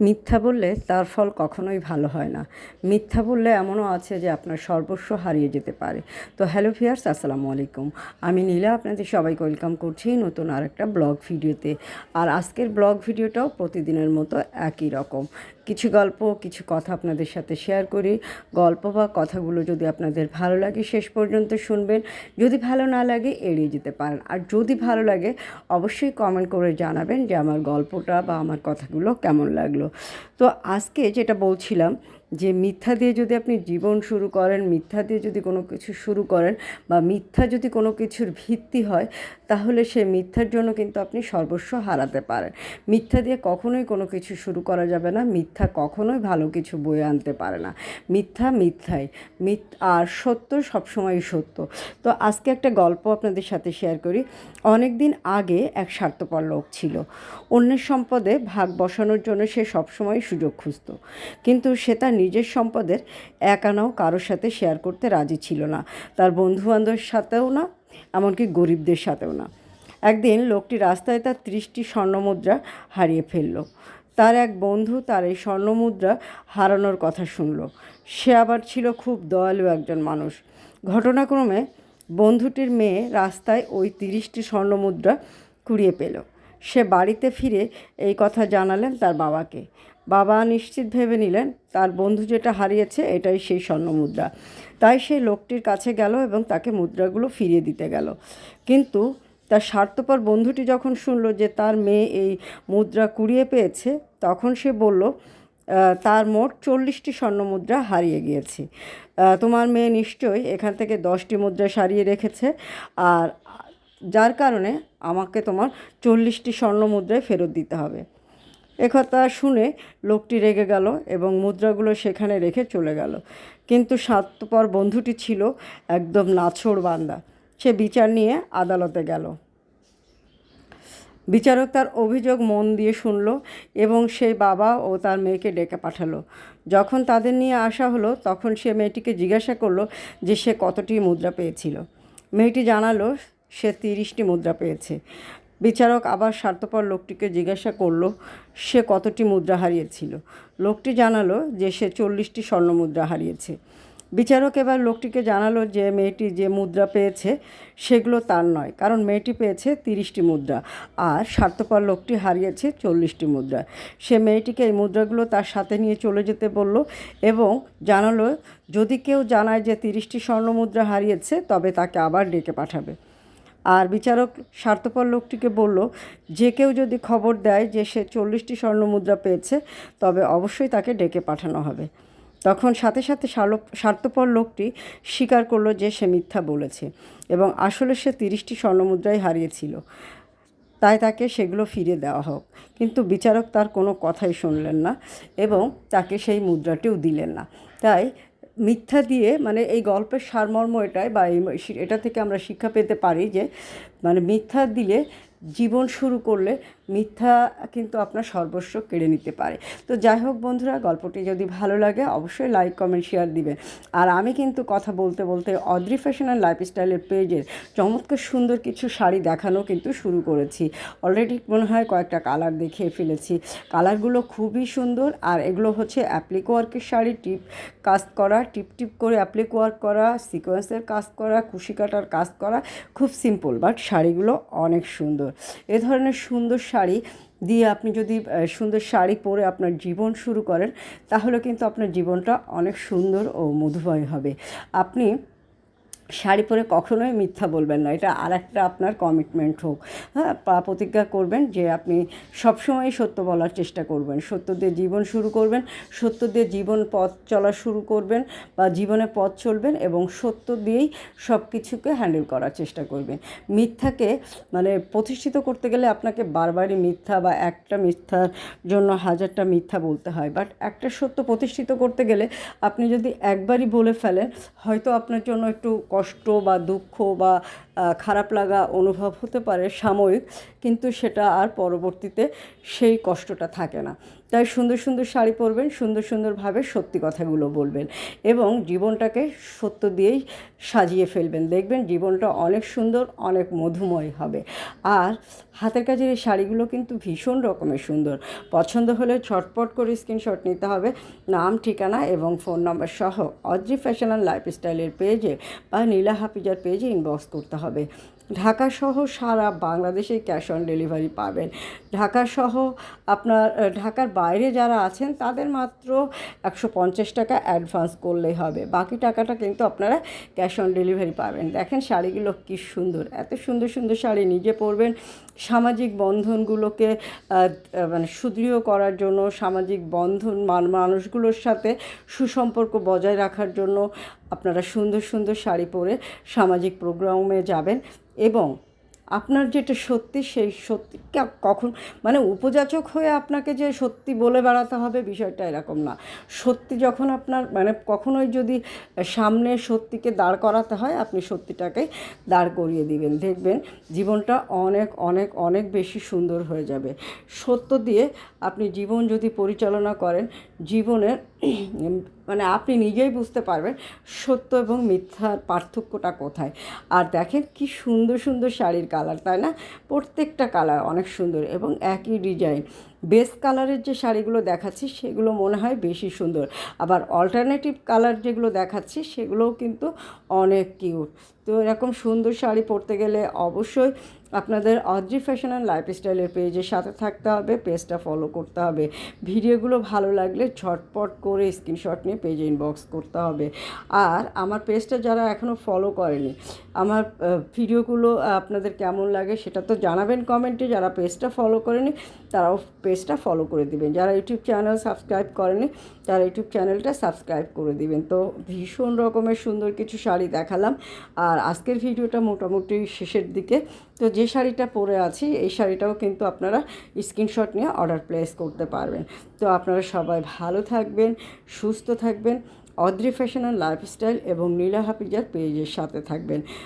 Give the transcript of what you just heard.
মিথ্যা বললে তার ফল কখনোই ভালো হয় না। মিথ্যা বললে এমনও আছে যে আপনার সর্বস্ব হারিয়ে যেতে পারে। তো হ্যালো ফিয়ার্স আসসালামু আলাইকুম। আমি নীলা, আপনাদের সবাইকে ওয়েলকাম করছি নতুন আর একটা ব্লগ ভিডিওতে। আর আজকের ব্লগ ভিডিওটাও প্রতিদিনের মতো একই রকম। কিছু গল্প, কিছু কথা আপনাদের সাথে শেয়ার করি। গল্প বা কথাগুলো যদি আপনাদের ভালো লাগে, শেষ পর্যন্ত শুনবেন। যদি ভালো না লাগে, এড়িয়ে যেতে পারেন। আর যদি ভালো লাগে, অবশ্যই কমেন্ট করে জানাবেন যে আমার গল্পটা বা আমার কথাগুলো কেমন লাগল। তো আজকে যেটা বলছিলাম যে মিথ্যা দিয়ে যদি আপনি জীবন শুরু করেন, মিথ্যা দিয়ে যদি কোনো কিছু শুরু করেন বা মিথ্যা যদি কোনো কিছুর ভিত্তি হয়, তাহলে সে মিথ্যার জন্য কিন্তু আপনি সর্বস্ব হারাতে পারেন। মিথ্যা দিয়ে কখনোই কোনো কিছু শুরু করা যাবে না, মিথ্যা কখনোই ভালো কিছু বয়ে আনতে পারে না। মিথ্যা মিথ্যাই, মিথ আর সত্য সবসময়ই সত্য। তো আজকে একটা গল্প আপনাদের সাথে শেয়ার করি। অনেক দিন আগে এক স্বার্থপর লোক ছিল। অন্যের সম্পদে ভাগ বসানোর জন্য সে সবসময় সুযোগ খুঁজত। কিন্তু সে তার নিজের সম্পদের এক আনাও কারোর সাথে শেয়ার করতে রাজি ছিল না। তার বন্ধুবান্ধবের সাথেও না, এমনকি গরিবদের সাথেও না। একদিন লোকটি রাস্তায় তার ত্রিশটি স্বর্ণমুদ্রা হারিয়ে ফেলল। তার এক বন্ধু তার এই স্বর্ণমুদ্রা হারানোর কথা শুনল। সে আবার ছিল খুব দয়ালু একজন মানুষ। ঘটনাক্রমে বন্ধুটির মেয়ে রাস্তায় ওই তিরিশটি স্বর্ণমুদ্রা কুড়িয়ে পেল। সে বাড়িতে ফিরে এই কথা জানালেন তার বাবাকে। বাবা নিশ্চিত ভেবে নিলেন, তার বন্ধু যেটা হারিয়েছে এটাই সেই স্বর্ণমুদ্রা। তাই সেই লোকটির কাছে গেল এবং তাকে মুদ্রাগুলো ফিরিয়ে দিতে গেল। কিন্তু তার স্বার্থপর বন্ধুটি যখন শুনল যে তার মেয়ে এই মুদ্রা কুড়িয়ে পেয়েছে, তখন সে বলল তার মোট চল্লিশটি স্বর্ণ মুদ্রা হারিয়ে গিয়েছে। তোমার মেয়ে নিশ্চয়ই এখান থেকে দশটি মুদ্রা সারিয়ে রেখেছে আর যার কারণে আমাকে তোমার চল্লিশটি স্বর্ণ মুদ্রায় ফেরত দিতে হবে। একথা শুনে লোকটি রেগে গেল এবং মুদ্রাগুলো সেখানে রেখে চলে গেল। কিন্তু স্বার্থপর বন্ধুটি ছিল একদম নাছোড় বান্দা। সে বিচার নিয়ে আদালতে গেল। বিচারক তার অভিযোগ মন দিয়ে শুনল এবং সেই বাবা ও তার মেয়েকে ডেকে পাঠালো। যখন তাদের নিয়ে আসা হলো, তখন সে মেয়েটিকে জিজ্ঞাসা করল যে সে কতটি মুদ্রা পেয়েছিল। মেয়েটি জানালো সে তিরিশটি মুদ্রা পেয়েছে। বিচারক আবার স্বার্থপর লোকটিকে জিজ্ঞাসা করল, সে কতটি মুদ্রা হারিয়েছিল? লোকটি জানালো যে সে চল্লিশটি স্বর্ণ মুদ্রা হারিয়েছে। বিচারক এবার লোকটিকে জানালো যে মেয়েটি যে মুদ্রা পেয়েছে, সেগুলো তার নয়, কারণ মেয়েটি পেয়েছে তিরিশটি মুদ্রা, আর স্বার্থপর লোকটি হারিয়েছে চল্লিশটি মুদ্রা। সে মেয়েটিকে এই মুদ্রাগুলো তার সাথে নিয়ে চলে যেতে বলল এবং জানালো, যদি কেউ জানায় যে তিরিশটি স্বর্ণ মুদ্রা হারিয়েছে, তবে তাকে আবার ডেকে পাঠাবে। আর বিচারক স্বার্থপর লোকটিকে বলল, যে কেউ যদি খবর দেয় যে সে চল্লিশটি স্বর্ণ মুদ্রা পেয়েছে, তবে অবশ্যই তাকে ডেকে পাঠানো হবে। তখন সাথে সাথে স্বার্থপর লোকটি স্বীকার করল যে সে মিথ্যা বলেছে এবং আসলে সে তিরিশটি স্বর্ণমুদ্রাই হারিয়েছিল। তাই তাকে সেগুলো ফিরে দেওয়া হোক। কিন্তু বিচারক তার কোনো কথাই শুনলেন না এবং তাকে সেই মুদ্রাটিও দিলেন না। তাই মিথ্যা দিয়ে মানে এই গল্পের সারমর্ম এটাই বা এটা থেকে আমরা শিক্ষা পেতে পারি যে মানে মিথ্যা দিলে জীবন শুরু করলে মিথ্যা কিন্তু আপনার সর্বস্ব কেড়ে নিতে পারে। তো যাই হোক বন্ধুরা, গল্পটি যদি ভালো লাগে অবশ্যই লাইক কমেন্ট শেয়ার দিবেন। আর আমি কিন্তু কথা বলতে বলতে অদ্রি ফ্যাশন অ্যান্ড লাইফস্টাইলের পেজের চমৎকার সুন্দর কিছু শাড়ি দেখানো কিন্তু শুরু করেছি। অলরেডি মনে হয় কয়েকটা কালার দেখিয়ে ফেলেছি। কালারগুলো খুবই সুন্দর আর এগুলো হচ্ছে অ্যাপ্লিক ওয়ার্কের শাড়ি টিপ কাজ করা টিপ টিপ করে অ্যাপ্লিক ওয়ার্ক করা সিকোয়েন্সের কাজ করা কুশি কাটার কাজ করা, খুব সিম্পল বাট শাড়িগুলো অনেক সুন্দর। এ ধরনের সুন্দর শাড়ি দিয়ে আপনি যদি সুন্দর শাড়ি পরে আপনার জীবন শুরু করেন, তাহলে কিন্তু আপনার জীবনটা অনেক সুন্দর ও মধুময় হবে। আপনি শাড়ি পরে কখনোই মিথ্যা বলবেন না। এটা আর একটা আপনার কমিটমেন্ট হোক। হ্যাঁ প্রতিজ্ঞা করবেন যে আপনি সবসময়ই সত্য বলার চেষ্টা করবেন। সত্য দিয়ে জীবন শুরু করবেন, সত্য দিয়ে জীবন পথ চলা শুরু করবেন বা জীবনে পথ চলবেন এবং সত্য দিয়েই সব কিছুকে হ্যান্ডেল করার চেষ্টা করবেন। মিথ্যাকে মানে প্রতিষ্ঠিত করতে গেলে আপনাকে বারবারই মিথ্যা বা একটা মিথ্যার জন্য হাজারটা মিথ্যা বলতে হয়। বাট একটা সত্য প্রতিষ্ঠিত করতে গেলে আপনি যদি একবারই বলে ফেলেন, হয়তো আপনার জন্য একটু কষ্ট বা দুঃখ বা খারাপ লাগা অনুভব হতে পারে সাময়িক, কিন্তু সেটা আর পরবর্তীতে সেই কষ্টটা থাকে না। তাই সুন্দর সুন্দর শাড়ি পরবেন, সুন্দর সুন্দরভাবে সত্যি কথাগুলো বলবেন এবং জীবনটাকে সত্য দিয়েই সাজিয়ে ফেলবেন। দেখবেন জীবনটা অনেক সুন্দর, অনেক মধুময় হবে। আর হাতের কাজের এই শাড়িগুলো কিন্তু ভীষণ রকমের সুন্দর। পছন্দ হলে ছটপট করে স্ক্রিনশট নিতে হবে। নাম, ঠিকানা এবং ফোন নাম্বার সহ অদ্রি ফ্যাশন অ্যান্ড লাইফস্টাইলের পেজে বা নীলা হাফিজার পেজে ইনবক্স করতে হবে। ঢাকা সহ সারা বাংলাদেশে ক্যাশ অন ডেলিভারি পাবেন। ঢাকা সহ আপনার ঢাকার বাইরে যারা আছেন, তাদের মাত্র একশো পঞ্চাশ টাকা অ্যাডভান্স করলেই হবে। বাকি টাকাটা কিন্তু আপনারা ক্যাশ অন ডেলিভারি পাবেন। দেখেন শাড়িগুলো কি সুন্দর। এত সুন্দর সুন্দর শাড়ি নিজে পরবেন। সামাজিক বন্ধনগুলোকে মানে সুদৃঢ় করার জন্য, সামাজিক বন্ধন মান- মানুষগুলোর সাথে সুসম্পর্ক বজায় রাখার জন্য আপনারা সুন্দর সুন্দর শাড়ি পরে সামাজিক প্রোগ্রামে যাবেন এবং আপনার যেটা সত্যি সেই সত্যি কখন মানে উপযাচক হয়ে আপনাকে যে সত্যি বলে বেড়াতে হবে বিষয়টা এরকম না। সত্যি যখন আপনার মানে কখনোই যদি সামনে সত্যিকে দাঁড় করাতে হয়, আপনি সত্যিটাকে দাঁড় করিয়ে দিবেন। দেখবেন জীবনটা অনেক অনেক অনেক বেশি সুন্দর হয়ে যাবে। সত্য দিয়ে আপনি জীবন যদি পরিচালনা করেন, জীবনের মানে আপনি নিজেই বুঝতে পারবেন সত্য এবং মিথ্যার পার্থক্যটা কোথায়। আর দেখেন কি সুন্দর সুন্দর শাড়ির কালার, তাই না? প্রত্যেকটা কালার অনেক সুন্দর এবং একই ডিজাইন। বেস কালারের যে শাড়িগুলো দেখাচ্ছি, সেগুলো মনে হয় বেশি সুন্দর। আবার অল্টারনেটিভ কালার যেগুলো দেখাচ্ছি, সেগুলোও কিন্তু অনেক কিউট তো এরকম সুন্দর শাড়ি পরতে গেলে অবশ্যই আপনাদের অদ্রি ফ্যাশন অ্যান্ড লাইফস্টাইলের পেজের সাথে থাকতে হবে, পেজটা ফলো করতে হবে। ভিডিওগুলো ভালো লাগলে ঝটপট করে স্ক্রিনশট নিয়ে পেজে ইনবক্স করতে হবে। আর আমার পেজটা যারা এখনও ফলো করেনি, আমার ভিডিওগুলো আপনাদের কেমন লাগে সেটা তো জানাবেন কমেন্টে যারা পেজটা ফলো করেনি, তারাও পেজটা ফলো করে দিবেন। যারা ইউটিউব চ্যানেল সাবস্ক্রাইব করেনি, তারা ইউটিউব চ্যানেলটা সাবস্ক্রাইব করে দিবেন। তো ভীষণ রকমের সুন্দর কিছু শাড়ি দেখালাম। আর আজকের ভিডিওটা মোটামুটি শেষের দিকে। তো যে শাড়িটা পরে আছি, এই শাড়িটাও কিন্তু আপনারা স্ক্রিনশট নিয়ে অর্ডার প্লেস করতে পারবেন। তো আপনারা সবাই ভালো থাকবেন, সুস্থ থাকবেন, অদ্রি ফ্যাশন অ্যান্ড লাইফস্টাইল এবং নীলা হাফিজার পেজের সাথে থাকবেন।